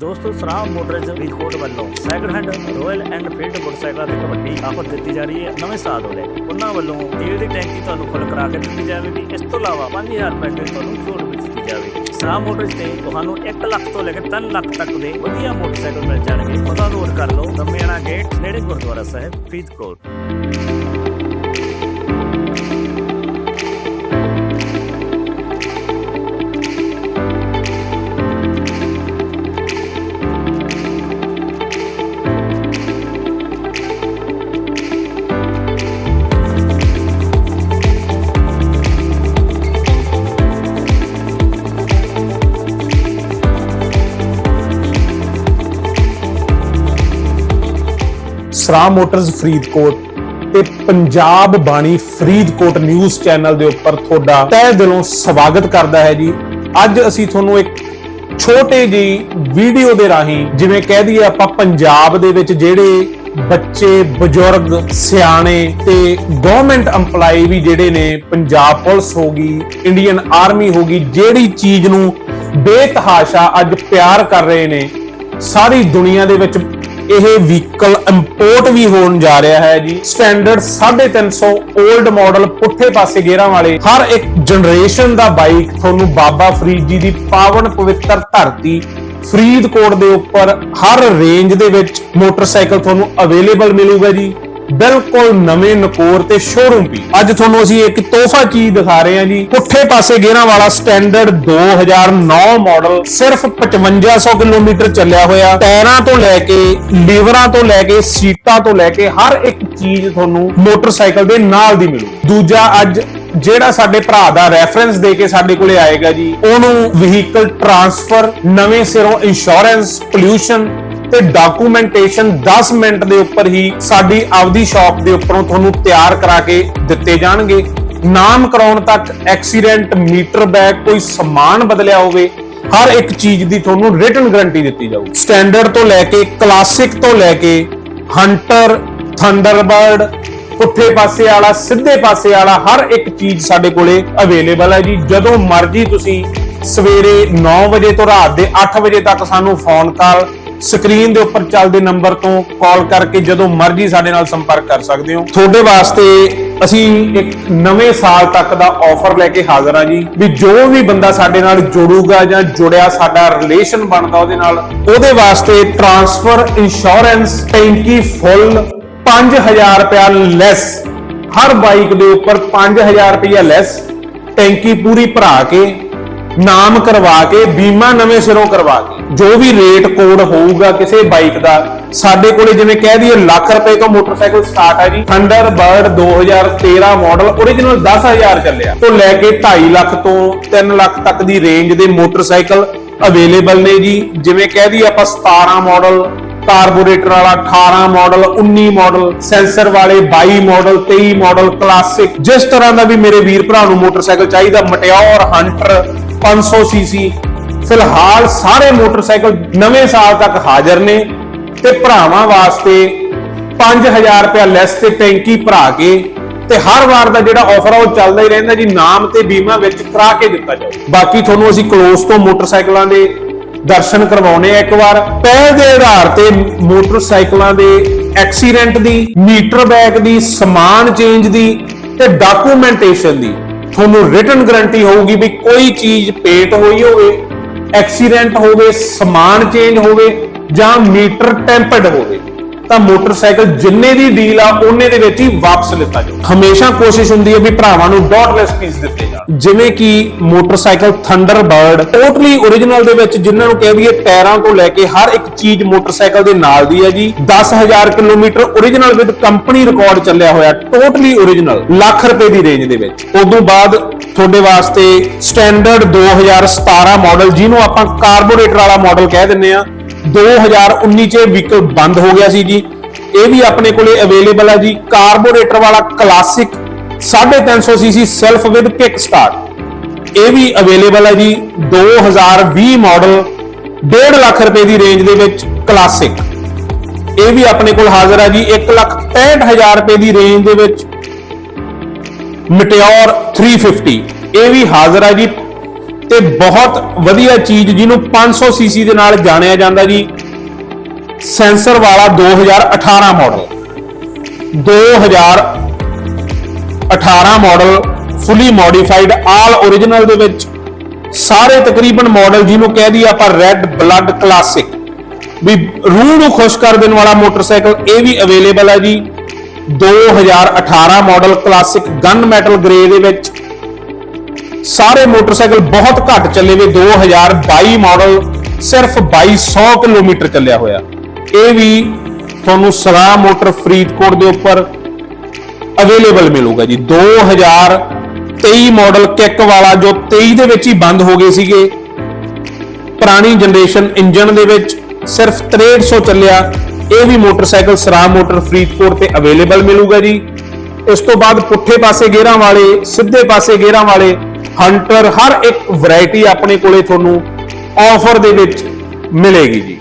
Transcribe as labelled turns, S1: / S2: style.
S1: ਦੋਸਤੋ ਸ਼ਰਾਬ ਮੋਟਰਜ਼ ਫਰੀਦਕੋਟ ਵੱਲੋਂ ਸੈਕੰਡ ਹੈਂਡ ਰਾਇਲ ਐਨਫੀਲਡ ਮੋਟਰਸਾਈਕਲਾਂ ਤੇ ਵੱਡੀ ਆਫਰ ਦਿੱਤੀ ਜਾ ਰਹੀ ਹੈ ਨਵੇਂ ਸਾਲ ਨੂੰ ਉਹਨਾਂ ਵੱਲੋਂ ਤੇਲ ਦੀ ਟੈਂਕੀ ਤੁਹਾਨੂੰ ਫੁੱਲ ਕਰਾ ਕੇ ਦਿੱਤੀ ਜਾਵੇਗੀ। ਇਸ ਤੋਂ ਇਲਾਵਾ 5000 ਰੁਪਏ ਦੀ ਤੁਹਾਨੂੰ ਛੋਟ ਵੀ ਦਿੱਤੀ ਜਾਵੇਗੀ। ਸ਼ਰਾਬ ਮੋਟਰਜ਼ ਤੇ ਤੁਹਾਨੂੰ 1 ਲੱਖ ਤੋਂ ਲੈ ਕੇ 3 ਲੱਖ ਤੱਕ ਦੇ ਵਧੀਆ ਮੋਟਰਸਾਈਕਲ ਮਿਲ ਜਾਣਗੇ। ਉਹਨਾਂ ਨੋਟ ਕਰ ਲਓ ਦਮਿਆਣਾ ਗੇਟ ਨੇੜੇ ਗੁਰਦੁਆਰਾ ਸਾਹਿਬ, ਫਰੀਦਕੋਟ।
S2: ਸਰਾ ਮੋਟਰਸ ਫਰੀਦਕੋਟ ਤੇ ਪੰਜਾਬ ਬਾਣੀ ਫਰੀਦਕੋਟ ਨਿਊਜ਼ ਚੈਨਲ ਦੇ ਉੱਪਰ ਤੁਹਾਡਾ ਤਹਿ ਦਿਲੋਂ ਸਵਾਗਤ ਕਰਦਾ ਹੈ ਜੀ। ਅੱਜ ਅਸੀਂ ਤੁਹਾਨੂੰ ਇੱਕ ਛੋਟੇ ਜਿਹੀ ਵੀਡੀਓ ਦੇ ਰਾਹੀਂ ਜਿਵੇਂ ਕਹਿ ਦਈਏ ਆਪਾਂ ਪੰਜਾਬ ਦੇ ਵਿੱਚ ਜਿਹੜੇ ਬੱਚੇ, ਬਜ਼ੁਰਗ, ਸਿਆਣੇ ਤੇ ਗਵਰਨਮੈਂਟ EMPLOYE ਵੀ ਜਿਹੜੇ ਨੇ, ਪੰਜਾਬ ਪੁਲਿਸ ਹੋ ਗਈ ਇੰਡੀਅਨ ਆਰਮੀ ਹੋ ਗਈ, ਜਿਹੜੀ ਚੀਜ਼ ਨੂੰ ਬੇਤਹਾਸ਼ਾ ਅੱਜ ਪਿਆਰ ਕਰ ਰਹੇ ਨੇ, ਸਾਰੀ ਦੁਨੀਆ ਦੇ ਵਿੱਚ ਇਹ ਵਹੀਕਲ ਇੰਪੋਰਟ ਵੀ ਹੋਣ ਜਾ ਰਿਹਾ ਹੈ ਜੀ। ਸਟੈਂਡਰਡ 350 올ਡ ਮਾਡਲ ਪੁੱਠੇ ਪਾਸੇ ਗੇਰਾਂ ਵਾਲੇ। ਹਰ ਇੱਕ ਜਨਰੇਸ਼ਨ ਦਾ ਬਾਈਕ ਤੁਹਾਨੂੰ ਬਾਬਾ ਫਰੀਦ ਜੀ ਦੀ ਪਾਵਨ ਪਵਿੱਤਰ ਧਰਤੀ ਫਰੀਦਕੋਟ ਦੇ ਉੱਪਰ ਹਰ ਰੇਂਜ ਦੇ ਵਿੱਚ ਮੋਟਰਸਾਈਕਲ ਤੁਹਾਨੂੰ ਅਵੇਲੇਬਲ ਮਿਲੂਗਾ ਜੀ। ਬਿਲਕੁਲ ਨਵੇਂ ਨਕੋਰ ਤੇ ਸ਼ੋਰੂਮ ਵੀ। ਅੱਜ ਤੁਹਾਨੂੰ ਅਸੀਂ ਇੱਕ ਤੋਹਫਾ ਚੀਜ਼ ਦਿਖਾ ਰਹੇ ਹਾਂ ਜੀ। ਪੁੱਠੇ ਪਾਸੇ ਗੇਅਰਾਂ ਵਾਲਾ ਸਟੈਂਡਰਡ 2009 ਮਾਡਲ ਸਿਰਫ 5500 ਕਿਲੋਮੀਟਰ ਚੱਲਿਆ ਹੋਇਆ। ਟਾਇਰਾਂ ਤੋਂ ਲੈ ਕੇ, ਲੀਵਰਾਂ ਤੋਂ ਲੈ ਕੇ, ਸੀਟਾਂ ਤੋਂ ਲੈ ਕੇ ਹਰ ਇੱਕ ਚੀਜ਼ ਤੁਹਾਨੂੰ ਮੋਟਰਸਾਈਕਲ ਦੇ ਨਾਲ ਦੀ ਮਿਲੂ। ਦੂਜਾ ਅੱਜ ਜਿਹੜਾ ਸਾਡੇ ਭਰਾ ਦਾ ਰੈਫਰੈਂਸ ਦੇ ਕੇ ਸਾਡੇ ਕੋਲੇ ਆਏਗਾ ਜੀ, ਉਹਨੂੰ ਵਹੀਕਲ ਟ੍ਰਾਂਸਫਰ ਨਵੇਂ ਸਿਰੋਂ ਇੰਸ਼ੋਰੈਂਸ ਪੋਲਿਊਸ਼ਨ ਤੇ ਡਾਕੂਮੈਂਟੇਸ਼ਨ 10 ਮਿੰਟ ਦੇ ਉੱਪਰ ਹੀ ਸਾਡੀ ਆਪਦੀ ਸ਼ਾਪ ਦੇ ਉੱਪਰੋਂ ਤੁਹਾਨੂੰ ਤਿਆਰ ਕਰਾ ਕੇ ਦਿੱਤੇ ਜਾਣਗੇ। ਨਾਮ ਕਰਾਉਣ ਤੱਕ ਐਕਸੀਡੈਂਟ ਮੀਟਰ ਬੈਗ ਕੋਈ ਸਮਾਨ ਬਦਲਿਆ ਹੋਵੇ, ਹਰ ਇੱਕ ਚੀਜ਼ ਦੀ ਤੁਹਾਨੂੰ ਰਿਟਨ ਗਾਰੰਟੀ ਦਿੱਤੀ ਜਾਊਗੀ। ਸਟੈਂਡਰਡ ਤੋਂ ਲੈ ਕੇ ਕਲਾਸਿਕ ਤੋਂ ਲੈ ਕੇ ਹੰਟਰ ਥੰਡਰਬਰਡ ਪੁੱਠੇ ਪਾਸੇ ਵਾਲਾ, ਸਿੱਧੇ ਪਾਸੇ ਵਾਲਾ, ਹਰ ਇੱਕ ਚੀਜ਼ ਸਾਡੇ ਕੋਲੇ ਅਵੇਲੇਬਲ ਹੈ ਜੀ। ਜਦੋਂ ਮਰਜ਼ੀ ਤੁਸੀਂ ਸਵੇਰੇ 9 ਵਜੇ ਤੋਂ ਰਾਤ ਦੇ 8 ਵਜੇ ਤੱਕ ਸਾਨੂੰ ਫੋਨ ਕਾਲ ਸਕਰੀਨ ਦੇ ਉੱਪਰ ਚੱਲਦੇ ਨੰਬਰ ਤੋਂ ਕਾਲ ਕਰਕੇ ਜਦੋਂ ਮਰਜ਼ੀ ਸਾਡੇ ਨਾਲ ਸੰਪਰਕ ਕਰ ਸਕਦੇ ਹੋ। ਤੁਹਾਡੇ ਵਾਸਤੇ ਅਸੀਂ ਇੱਕ ਨਵੇਂ ਸਾਲ ਤੱਕ ਦਾ ਆਫਰ ਲੈ ਕੇ ਹਾਜ਼ਰ ਹਾਂ ਜੀ ਵੀ ਜੋ ਵੀ ਬੰਦਾ ਸਾਡੇ ਨਾਲ ਜੁੜੂਗਾ ਜਾਂ ਜੁੜਿਆ ਸਾਡਾ ਰਿਲੇਸ਼ਨ ਬਣਦਾ ਉਹਦੇ ਨਾਲ, ਉਹਦੇ ਵਾਸਤੇ ਟਰਾਂਸਫਰ ਇੰਸ਼ੋਰੈਂਸ ਟੈਂਕੀ ਫੁੱਲ 5000 ਰੁਪਇਆ ਲੈਸ ਹਰ ਬਾਈਕ ਦੇ ਉੱਪਰ 5000 ਰੁਪਇਆ ਲੈਸ ਟੈਂਕੀ ਪੂਰੀ ਭਰਾ ਕੇ ਨਾਮ ਕਰਵਾ ਕੇ, ਬੀਮਾ ਨਵੇਂ ਸਿਰੋਂ ਕਰਵਾ ਕੇ। ਜੋ ਵੀ ਰੇਟ ਕੋਡ ਹੋਊਗਾ ਕਿਸੇ ਬਾਈਕ ਦਾ, ਸਾਡੇ ਕੋਲੇ ਜਿਵੇਂ ਕਹਿ ਦਈਏ ਲੱਖ ਰੁਪਏ ਤੋਂ ਮੋਟਰਸਾਈਕਲ ਸਟਾਰਟ ਹੈ ਜੀ। ਥੰਡਰਬਰਡ 2013 ਮਾਡਲ origignal 10000 ਚੱਲਿਆ। ਤੋਂ ਲੈ ਕੇ 2.5 ਲੱਖ ਤੋਂ 3 ਲੱਖ ਤੱਕ ਦੀ ਰੇਂਜ ਦੇ ਮੋਟਰਸਾਈਕਲ ਅਵੇਲੇਬਲ ਨੇ ਜੀ। ਜਿਵੇਂ ਕਹਿ ਦਈਏ ਆਪਾਂ 17 ਮਾਡਲ ਕਾਰਬੋਰੇਟਰ ਵਾਲਾ 18 ਮਾਡਲ 19 ਮਾਡਲ ਸੈਂਸਰ ਵਾਲੇ 22 ਮਾਡਲ 23 ਮਾਡਲ ਕਲਾਸਿਕ ਜਿਸ ਤਰ੍ਹਾਂ ਦਾ ਵੀ ਮੇਰੇ ਵੀਰ ਭਰਾ ਨੂੰ ਮੋਟਰਸਾਈਕਲ ਚਾਹੀਦਾ ਮਟਿਓਰ ਹੰਟਰ 500 ਸੀਸੀ। ਫਿਲਹਾਲ ਸਾਰੇ ਮੋਟਰਸਾਈਕਲ ਨਵੇਂ ਸਾਲ ਤੱਕ ਹਾਜ਼ਰ ਨੇ ਤੇ ਭਰਾਵਾਂ ਵਾਸਤੇ 5000 ਰੁਪਇਆ ਲੈਸ ਤੇ ਟੈਂਕੀ ਭਰਾ ਕੇ ਤੇ ਹਰ ਵਾਰ ਦਾ ਜਿਹੜਾ ਆਫਰ ਆ ਉਹ ਚੱਲਦਾ ਹੀ ਰਹਿੰਦਾ ਜੀ, ਨਾਮ ਤੇ ਬੀਮਾ ਵਿੱਚ ਕਰਾ ਕੇ ਦਿੱਤਾ ਜਾਊ ਬਾਕੀ ਤੁਹਾਨੂੰ ਅਸੀਂ ਕਲੋਸ ਤੋਂ ਮੋਟਰਸਾਈਕਲਾਂ ਦੇ ਦਰਸ਼ਨ ਕਰਵਾਉਣੇ ਆ ਇੱਕ ਵਾਰ। ਪਹਿਲ ਦੇ ਆਧਾਰ ਤੇ ਮੋਟਰਸਾਈਕਲਾਂ ਦੇ ਐਕਸੀਡੈਂਟ ਦੀ ਮੀਟਰ ਬੈਕ ਦੀ, ਸਮਾਨ ਚੇਂਜ ਦੀ ਤੇ ਡਾਕੂਮੈਂਟੇਸ਼ਨ ਦੀ। ਤੁਹਾਨੂੰ ਰਿਟਨ ਗਾਰੰਟੀ ਹੋਊਗੀ ਵੀ ਕੋਈ ਚੀਜ਼ ਪੇਟ ਹੋਈ ਹੋਵੇ ਐਕਸੀਡੈਂਟ ਹੋਵੇ, ਸਮਾਨ ਚੇਂਜ ਹੋਵੇ ਜਾਂ ਮੀਟਰ ਟੈਂਪਰਡ ਹੋਵੇ। ਤਾਂ ਮੋਟਰਸਾਈਕਲ ਜਿੰਨੇ ਦੀ ਡੀਲ ਆ, ਉਹਨੇ ਦੇ ਵਿੱਚ ਹੀ ਵਾਪਸ ਲਿੱਤਾ ਜਾਵੇ ਹਮੇਸ਼ਾ ਕੋਸ਼ਿਸ਼ ਹੁੰਦੀ ਹੈ ਵੀ ਭਰਾਵਾਂ ਨੂੰ ਡਾਟਲੈਸ ਪੀਸ ਦਿੱਤੇ ਜਾਣ। ਜਿਵੇਂ ਕਿ ਮੋਟਰਸਾਈਕਲ ਥੰਡਰਬਰਡ ਟੋਟਲੀ origignal ਦੇ ਵਿੱਚ ਜਿਨ੍ਹਾਂ ਨੂੰ ਕਹਿ ਦਈਏ ਟਾਇਰਾਂ ਤੋਂ ਲੈ ਕੇ ਹਰ ਇੱਕ ਚੀਜ਼ ਮੋਟਰਸਾਈਕਲ ਦੇ ਨਾਲ ਦੀ ਹੈ ਜੀ। 10000 kilometre origignal with company record ਚੱਲਿਆ ਹੋਇਆ ਟੋਟਲੀ origignal ਲੱਖ ਰੁਪਏ ਦੀ ਰੇਂਜ ਦੇ ਵਿੱਚ। ਉਦੋਂ ਬਾਅਦ ਤੁਹਾਡੇ ਵਾਸਤੇ ਸਟੈਂਡਰਡ 2017 ਮਾਡਲ ਜਿਹਨੂੰ ਆਪਾਂ ਕਾਰਬੋਰੇਟਰ ਵਾਲਾ ਮਾਡਲ ਕਹਿ ਦਿੰਨੇ ਆ 2019 ਚ ਵਹੀਕਲ ਬੰਦ ਹੋ ਗਿਆ ਸੀ ਜੀ। ਇਹ ਵੀ ਆਪਣੇ ਕੋਲੇ ਅਵੇਲੇਬਲ ਹੈ ਜੀ। ਕਾਰਬੋਰੇਟਰ ਵਾਲਾ classic 350 CC self with kick start ਇਹ ਵੀ ਅਵੇਲੇਬਲ ਹੈ ਜੀ। 2020 ਮਾਡਲ 1.5 ਲੱਖ ਰੁਪਏ ਦੀ ਰੇਂਜ ਦੇ ਵਿੱਚ ਕਲਾਸਿਕ ਇਹ ਵੀ ਆਪਣੇ ਕੋਲ ਹਾਜ਼ਰ ਹੈ ਜੀ। 1 ਲੱਖ 65000 ਰੁਪਏ ਦੀ ਰੇਂਜ ਦੇ ਵਿੱਚ ਮਟਿਓਰ 350 ਇਹ ਵੀ ਹਾਜ਼ਰ ਹੈ ਜੀ। ਤੇ ਬਹੁਤ ਵਧੀਆ ਚੀਜ਼ ਜਿਹਨੂੰ 500 ਸੀਸੀ ਦੇ ਨਾਲ ਜਾਣਿਆ ਜਾਂਦਾ ਜੀ। ਸੈਂਸਰ ਵਾਲਾ 2018 model 2018 model fully modified all origignal ਦੇ ਵਿੱਚ। ਸਾਰੇ ਤਕਰੀਬਨ ਮਾਡਲ ਜਿਹਨੂੰ ਕਹਿ ਦਈਏ ਆਪਾਂ ਰੈੱਡ ਬਲੱਡ ਕਲਾਸਿਕ ਵੀ ਰੂਹ ਨੂੰ ਖੁਸ਼ ਕਰ ਦੇਣ ਵਾਲਾ ਮੋਟਰਸਾਈਕਲ ਇਹ ਵੀ ਅਵੇਲੇਬਲ ਹੈ ਜੀ। 2018 model classic gun metal grey ਦੇ ਵਿੱਚ। ਸਾਰੇ ਮੋਟਰਸਾਈਕਲ ਬਹੁਤ ਘੱਟ ਚੱਲੇ ਵੇ 2022 ਮਾਡਲ ਸਿਰਫ 2200 ਕਿਲੋਮੀਟਰ ਚੱਲਿਆ ਹੋਇਆ। ਇਹ ਵੀ ਤੁਹਾਨੂੰ ਸਰਾ ਮੋਟਰ ਫਰੀਦਕੋਟ ਦੇ ਉੱਪਰ ਅਵੇਲੇਬਲ ਮਿਲੂਗਾ ਜੀ। 2023 ਮਾਡਲ ਕਿੱਕ ਵਾਲਾ ਜੋ 23 ਦੇ ਵਿੱਚ ਹੀ ਬੰਦ ਹੋ ਗਏ ਸੀਗੇ। ਪੁਰਾਣੀ ਜਨਰੇਸ਼ਨ ਇੰਜਨ ਦੇ ਵਿੱਚ ਸਿਰਫ 6300 ਚੱਲਿਆ। ਇਹ ਵੀ ਮੋਟਰਸਾਈਕਲ ਸਰਾ ਮੋਟਰ ਫਰੀਦਕੋਟ ਤੇ ਅਵੇਲੇਬਲ ਮਿਲੂਗਾ ਜੀ। ਉਸ ਤੋਂ ਬਾਅਦ ਪੁੱਠੇ ਪਾਸੇ ਗੇਰਾਂ ਵਾਲੇ, ਸਿੱਧੇ ਪਾਸੇ ਗੇਰਾਂ ਵਾਲੇ ਹੰਟਰ ਹਰ ਇੱਕ ਵੈਰਾਈਟੀ ਆਪਣੇ ਕੋਲੇ ਤੁਹਾਨੂੰ ਆਫਰ ਦੇ ਵਿੱਚ ਮਿਲੇਗੀ ਜੀ।